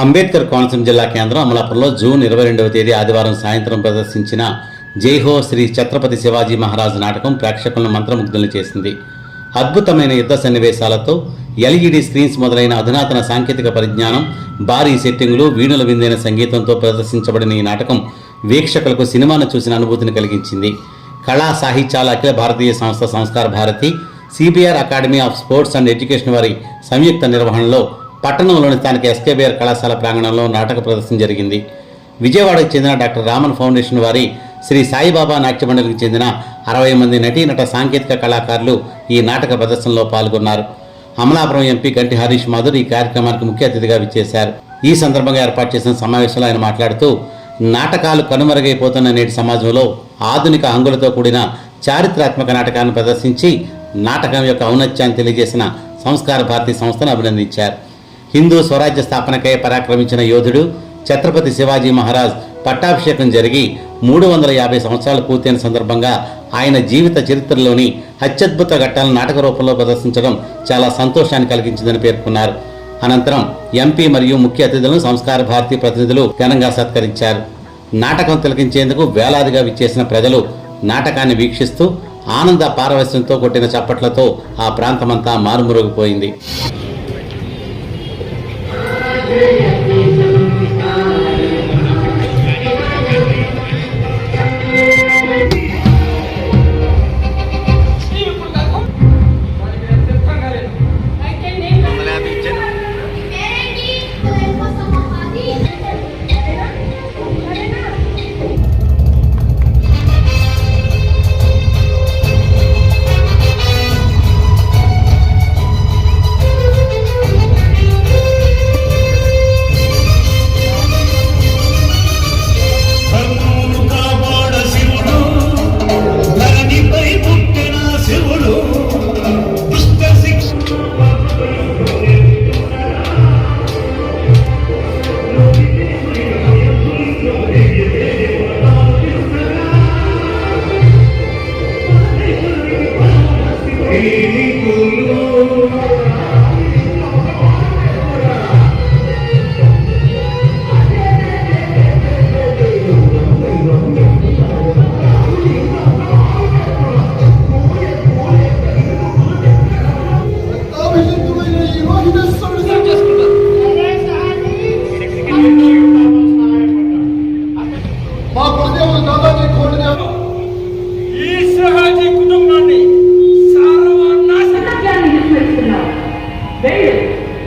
అంబేద్కర్ కోనసీమ జిల్లా కేంద్రం అమలాపురంలో జూన్ ఇరవై రెండవ తేదీ ఆదివారం సాయంత్రం ప్రదర్శించిన జైహో శ్రీ ఛత్రపతి శివాజీ మహారాజ్ నాటకం ప్రేక్షకులను మంత్రముగ్ధులను చేసింది. అద్భుతమైన యుద్ధ సన్నివేశాలతో ఎల్ఈడి స్క్రీన్స్ మొదలైన అధునాతన సాంకేతిక పరిజ్ఞానం భారీ సెట్టింగులు వీణుల విందైన సంగీతంతో ప్రదర్శించబడిన ఈ నాటకం వీక్షకులకు సినిమాను చూసిన అనుభూతిని కలిగించింది. కళా సాహిత్యాల అఖిల భారతీయ సంస్థ Samskara Bharati CBR academy of sports and education వారి సంయుక్త నిర్వహణలో పట్టణంలోని స్థానిక ఎస్కేబీఆర్ కళాశాల ప్రాంగణంలో నాటక ప్రదర్శన జరిగింది. విజయవాడకు చెందిన డాక్టర్ రామన్ ఫౌండేషన్ వారి శ్రీ సాయిబాబా నాట్య మండలికి చెందిన అరవై మంది నటీనట సాంకేతిక కళాకారులు ఈ నాటక ప్రదర్శనలో పాల్గొన్నారు. అమలాపురం ఎంపీ గంటి హరీష్ మాధుర్ ఈ కార్యక్రమానికి ముఖ్య అతిథిగా విచ్చేశారు. ఈ సందర్భంగా ఏర్పాటు చేసిన సమావేశంలో ఆయన మాట్లాడుతూ నాటకాలు కనుమరుగైపోతున్న నేటి సమాజంలో ఆధునిక హంగులతో కూడిన చారిత్రాత్మక నాటకాన్ని ప్రదర్శించి నాటకం యొక్క ఔన్నత్యాన్ని తెలియజేసిన సంస్కార భారతి సంస్థను అభినందించారు. హిందూ స్వరాజ్య స్థాపనకై పరాక్రమించిన యోధుడు ఛత్రపతి శివాజీ మహారాజ్ పట్టాభిషేకం జరిగి మూడు వందల యాభై సంవత్సరాలు పూర్తయిన సందర్భంగా ఆయన జీవిత చరిత్రలోని అత్యద్భుత ఘట్టాలను నాటక రూపంలో ప్రదర్శించడం చాలా సంతోషాన్ని కలిగించిందని పేర్కొన్నారు. అనంతరం ఎంపీ మరియు ముఖ్య అతిథులను సంస్కార భారతి ప్రతినిధులు ఘనంగా సత్కరించారు. నాటకం తిలకించేందుకు వేలాదిగా విచ్చేసిన ప్రజలు నాటకాన్ని వీక్షిస్తూ ఆనంద పారవశ్యంతో కొట్టిన చప్పట్లతో ఆ ప్రాంతమంతా మారుమురుగుపోయింది Hallelujah.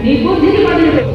నీ బుద్ధిని వదిలిపెట్టు